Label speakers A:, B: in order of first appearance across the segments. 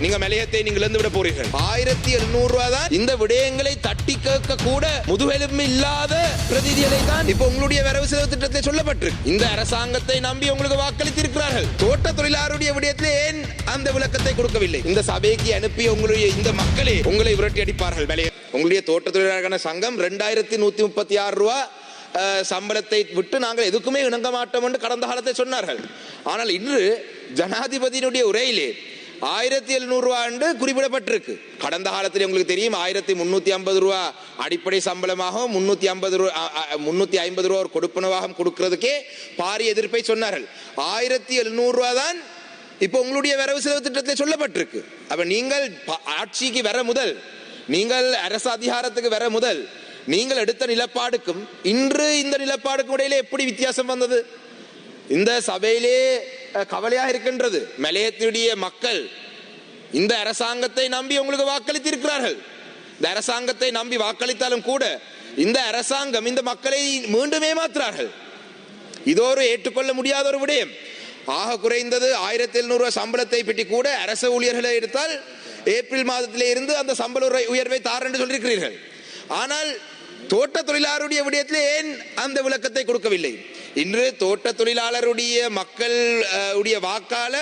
A: நீங்க மலையத்தை நீங்கள் இழந்து விட போறீர்கள். ஆயிரத்தி எழுநூறு ரூபாய் தான் இந்த விடயங்களை தட்டி கேட்க கூட முதுகெலும்பு இல்லாத பிரதிநிதிகளை தான் இப்ப உங்களுடைய வரவு செலவு திட்டத்தை சொல்லப்பட்டு இந்த அரசாங்கத்தை நம்பி உங்களுக்கு வாக்களித்திருக்கிறார்கள். தோட்ட தொழிலாளருடைய விடயத்தில் ஏன் அந்த விளக்கத்தை கொடுக்கவில்லை? இந்த சபைக்கு அனுப்பி உங்களுடைய இந்த மக்களே உங்களை விரட்டி அடிப்பார்கள். மலைய உங்களுடைய தோட்ட தொழிலாளர்களான சங்கம் ரெண்டாயிரத்தி நூத்தி முப்பத்தி ஆறு ரூபாய் சம்பளத்தை விட்டு நாங்கள் எதுக்குமே இணங்க மாட்டோம் என்று கடந்த காலத்தை சொன்னார்கள். ஆனால் இன்று ஜனாதிபதியினுடைய உரையிலே ஆயிரத்தி எழுநூறு ரூபா என்று குறிப்பிடப்பட்டிருக்கு. கடந்த காலத்தில் உங்களுக்கு தெரியும் ஆயிரத்தி முன்னூத்தி ஐம்பது ரூபா அடிப்படை சம்பளமாகவும் முன்னூத்தி ஐம்பது ரூபா முன்னூத்தி ஐம்பது ரூபா ஒரு கொடுப்பனவாகவும் கொடுக்கிறதுக்கே பாரிய எதிர்ப்பை சொன்னார்கள். ஆயிரத்தி எழுநூறு ரூபா தான் இப்போ உங்களுடைய வரவு செலவு திட்டத்தில் சொல்லப்பட்டிருக்கு. அப்ப நீங்கள் ஆட்சிக்கு வர முதல் நீங்கள் அரசு அதிகாரத்துக்கு வர முதல் நீங்கள் எடுத்த நிலப்பாடுக்கும் இன்று இந்த நிலப்பாடுக்கும் இடையிலே எப்படி வித்தியாசம் வந்தது? இந்த சபையிலே கவலையாக இருக்கின்றது. மலையத்தினுடைய மக்கள் இந்த அரசாங்கத்தை நம்பி உங்களுக்கு வாக்களித்திருக்கிறார்கள். இந்த அரசாங்கத்தை நம்பி வாக்களித்தாலும் கூட இந்த அரசாங்கம் இந்த மக்களை மீண்டும் ஏமாத்துறார்கள் இது ஒரு ஏற்றுக்கொள்ள முடியாத ஒரு விடயம். ஆக குறைந்தது ஆயிரத்தி எழுநூறு சம்பளத்தை பெட்டி கூட அரசு ஊழியர்களை எடுத்தால் ஏப்ரல் மாதத்திலே இருந்து அந்த சம்பள உயர்வை தார் என்று சொல்லியிருக்கிறீர்கள். ஆனால் தோட்ட தொழிலாளருடைய விடயத்தில் ஏன் அந்த விளக்கத்தை கொடுக்கவில்லை? இன்று தோட்ட தொழிலாளருடைய மக்கள் உடைய வாக்கால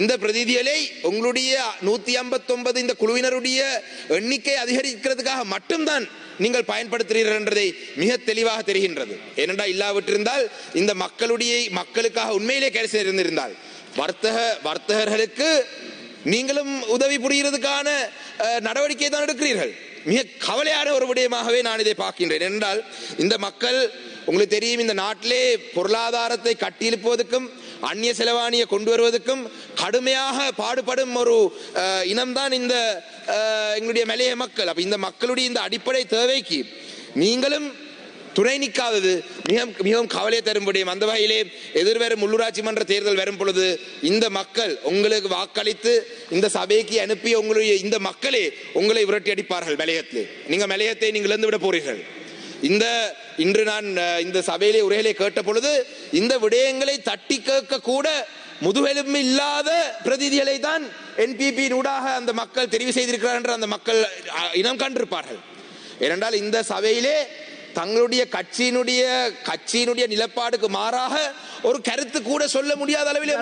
A: இந்த பிரதிநிதிகளை உங்களுடைய நூத்தி ஐம்பத்தொன்பது இந்த குழுவினருடைய எண்ணிக்கை அதிகரிக்கிறதுக்காக மட்டும்தான் நீங்கள் பயன்படுத்துகிறீர்கள் என்றதை மிக தெளிவாக தெரிகின்றது. ஏனென்றா இல்லாவிட்டிருந்தால் இந்த மக்களுடைய மக்களுக்காக உண்மையிலே கேள்வி இருந்திருந்தால் வர்த்தக வர்த்தகர்களுக்கு நீங்களும் உதவி புரிகிறதுக்கான நடவடிக்கை தான் எடுக்கிறீர்கள். மிக கவலையான ஒரு விடயமாகவே நான் இதை பார்க்கின்றேன். என்றால் இந்த மக்கள் உங்களுக்கு தெரியும் இந்த நாட்டிலே பொருளாதாரத்தை கட்டியெழுப்புவதற்கும் அந்நிய செலவாணியை கொண்டு வருவதற்கும் கடுமையாக பாடுபடும் ஒரு இனம்தான் இந்த எங்களுடைய மலைய மக்கள். அப்ப இந்த மக்களுடைய இந்த அடிப்படை தேவைக்கு நீங்களும் துணை நிற்காதது மிக மிகவும் கவலை தரும்படியும் அந்த வகையிலே எதிர்வரும் உள்ளூராட்சி மன்ற தேர்தல் வரும் பொழுது இந்த மக்கள் உங்களுக்கு வாக்களித்து இந்த சபைக்கு அனுப்பிய உங்களுடைய இந்த மக்களே உங்களை விரட்டி அடிப்பார்கள் மலையத்திலே நீங்கள் மலையத்தை நீங்கள் இழந்து விட போறீர்கள். இந்த இன்று நான் இந்த சபையிலே உரைகளை கேட்ட பொழுது இந்த விடயங்களை தட்டி கேட்க கூட முதுகெலும்பு இல்லாத பிரதிநிதிகளை தான் என்பிபி ஊடாக அந்த மக்கள் தெரிவு செய்திருக்கிறார் என்று அந்த மக்கள் இனம் கண்டிருப்பார்கள். ஏனென்றால் இந்த சபையிலே தங்களுடைய கட்சியினுடைய கட்சியினுடைய நிலப்பாடுக்கு மாறாக ஒரு கருத்து கூட சொல்ல முடியாத அளவில்